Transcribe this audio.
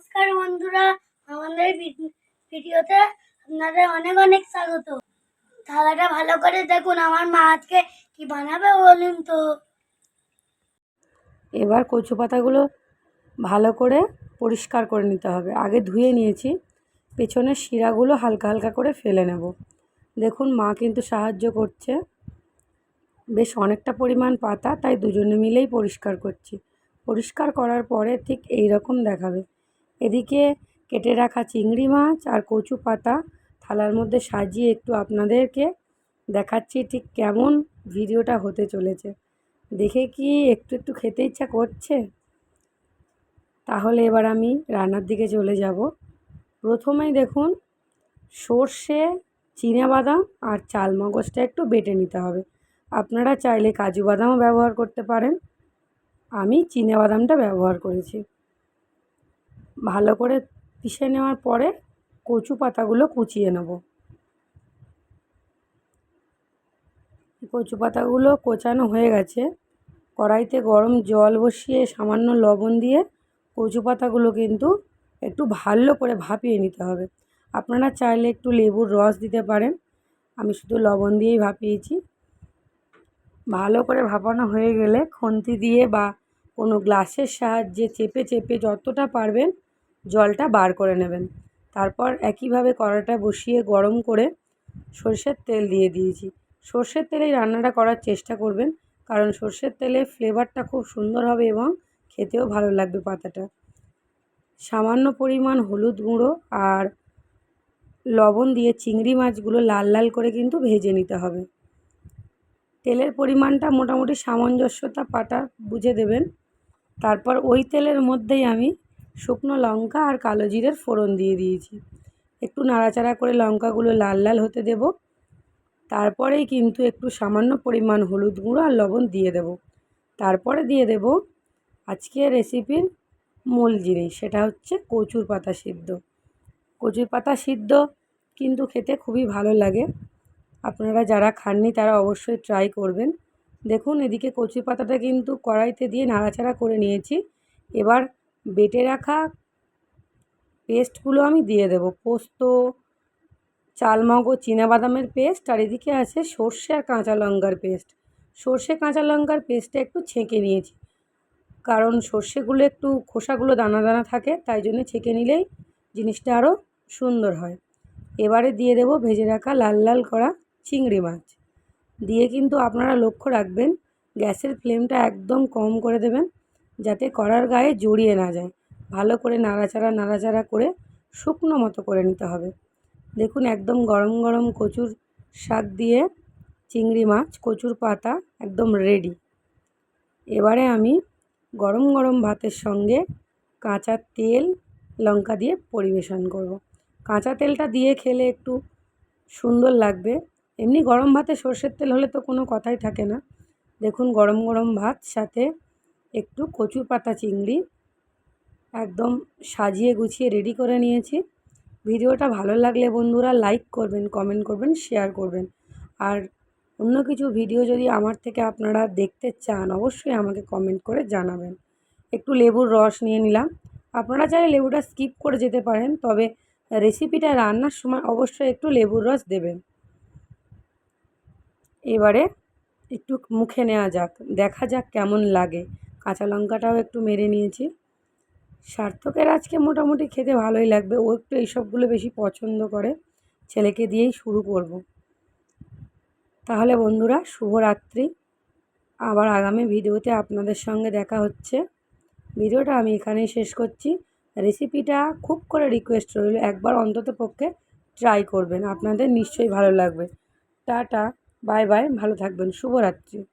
নমস্কার বন্ধুরা, আমাদের ভিডিওতে আপনাদের অনেক অনেক স্বাগত। থালাটা ভালো করে দেখুন, আমার মা আজকে কি বানাবে বলুন তো? এবার কচু পাতাগুলো ভালো করে পরিষ্কার করে নিতে হবে। আগে ধুয়ে নিয়েছি, পেছনের শিরাগুলো হালকা হালকা করে ফেলে নেব। দেখুন, মা কিন্তু সাহায্য করছে। বেশ অনেকটা পরিমাণ পাতা, তাই দুজনে মিলেই পরিষ্কার করছি। পরিষ্কার করার পরে ঠিক এই রকম দেখাবে। এদিকে কেটে রাখা চিংড়ি মাছ আর কচু পাতা থালার মধ্যে সাজিয়ে একটু আপনাদেরকে দেখাচ্ছি ঠিক কেমন ভিডিওটা হতে চলেছে। দেখে কি একটু একটু খেতে ইচ্ছা করছে? তাহলে এবার আমি রান্নার দিকে চলে যাব। প্রথমেই দেখুন, সর্ষে বাদাম আর চাল মগজটা একটু বেটে নিতে হবে। আপনারা চাইলে কাজু বাদামও ব্যবহার করতে পারেন। আমি বাদামটা ব্যবহার করেছি। ভালো করে পিষে নেওয়ার পরে কচু পাতাগুলো কুচিয়ে নেব। কচু পাতাগুলো কোচানো হয়ে গেছে। কড়াইতে গরম জল বসিয়ে সামান্য লবণ দিয়ে কচু পাতাগুলো কিন্তু একটু ভালো করে ভাপিয়ে নিতে হবে। আপনারা চাইলে একটু লেবুর রস দিতে পারেন। আমি শুধু লবণ দিয়েই ভাপিয়েছি। ভালো করে ভাপানো হয়ে গেলে খুন্তি দিয়ে বা কোনো গ্লাসের সাহায্যে চেপে চেপে যতটা পারবেন জলটা বার করে নেবেন। তারপর একইভাবে কড়াটা বসিয়ে গরম করে সর্ষের তেল দিয়ে দিয়েছি। সর্ষের তেলেই রান্নাটা করার চেষ্টা করবেন, কারণ সর্ষের তেলে ফ্লেভারটা খুব সুন্দর হবে এবং খেতেও ভালো লাগবে পাতাটা। সামান্য পরিমাণ হলুদ গুঁড়ো আর লবণ দিয়ে চিংড়ি মাছগুলো লাল লাল করে কিন্তু ভেজে নিতে হবে। তেলের পরিমাণটা মোটামুটি সামঞ্জস্যতা পাটা বুঝে দেবেন। তারপর ওই তেলের মধ্যেই আমি শুকনো লঙ্কা আর কালো জিরের ফোড়ন দিয়ে দিয়েছি। একটু নাড়াচাড়া করে লঙ্কাগুলো লাল লাল হতে দেব। তারপরেই কিন্তু একটু সামান্য পরিমাণ হলুদ গুঁড়ো আর লবণ দিয়ে দেব। তারপরে দিয়ে দেব আজকের রেসিপির মূল জিনিস, সেটা হচ্ছে কচুর পাতা সিদ্ধ। কচুর পাতা সিদ্ধ কিন্তু খেতে খুবই ভালো লাগে। আপনারা যারা খাননি তারা অবশ্যই ট্রাই করবেন। দেখুন এদিকে কচুর পাতাটা কিন্তু কড়াইতে দিয়ে নাড়াচাড়া করে নিয়েছি। এবার বেটে রাখা পেস্টগুলো আমি দিয়ে দেব। পোস্ত চালমগজ বাদামের পেস্ট, আর এদিকে আছে সর্ষে আর কাঁচা লঙ্কার পেস্ট। সর্ষে, কাঁচা লঙ্কার পেস্টটা একটু ছেঁকে নিয়েছি, কারণ সর্ষেগুলো একটু খোসাগুলো দানা দানা থাকে, তাই জন্য ছেঁকে নিলেই জিনিসটা আরও সুন্দর হয়। এবারে দিয়ে দেব ভেজে রাখা লাল লাল করা চিংড়ি মাছ। দিয়ে কিন্তু আপনারা লক্ষ্য রাখবেন, গ্যাসের ফ্লেমটা একদম কম করে দেবেন যাতে কড়ার গায়ে জড়িয়ে না যায়। ভালো করে নাড়াচাড়া নাড়াচাড়া করে শুকনো মতো করে নিতে হবে। দেখুন, একদম গরম গরম কচুর শাক দিয়ে চিংড়ি মাছ, কচুর পাতা একদম রেডি এবারে আমি গরম গরম ভাতের সঙ্গে কাঁচা তেল, লঙ্কা দিয়ে পরিবেশন করব। কাঁচা তেলটা দিয়ে খেলে একটু সুন্দর লাগবে। এমনি গরম ভাতে সর্ষের তেল হলে তো কোনো কথাই থাকে না। দেখুন, গরম গরম ভাত সাথে একটু কচু পাতা চিংড়ি একদম সাজিয়ে গুছিয়ে রেডি করে নিয়েছি। ভিডিওটা ভালো লাগলে বন্ধুরা লাইক করবেন কমেন্ট করবেন শেয়ার করবেন। আর অন্য কিছু ভিডিও যদি আমার থেকে আপনারা দেখতে চান, অবশ্যই আমাকে কমেন্ট করে জানাবেন। একটু লেবুর রস নিয়ে নিলাম। আপনারা চাইলে লেবুটা স্কিপ করে যেতে পারেন, তবে রেসিপিটা রান্নার সময় অবশ্যই একটু লেবুর রস দেবেন। এবারে একটু মুখে নেওয়া যাক, দেখা যাক কেমন লাগে। কাঁচা লঙ্কাটাও একটু মেরে নিয়েছি। সার্থকের আজকে মোটামুটি খেতে ভালোই লাগবে। ও একটু এইসবগুলো বেশি পছন্দ করে। ছেলেকে দিয়েই শুরু করব। তাহলে বন্ধুরা, শুভরাত্রি। আবার আগামী ভিডিওতে আপনাদের সঙ্গে দেখা হচ্ছে। ভিডিওটা আমি এখানেই শেষ করছি। রেসিপিটা খুব করে রিকোয়েস্ট রইল, একবার অন্তত পক্ষে ট্রাই করবেন। আপনাদের নিশ্চয়ই ভালো লাগবে। টাটা, বাই বাই, ভালো থাকবেন। শুভরাত্রি।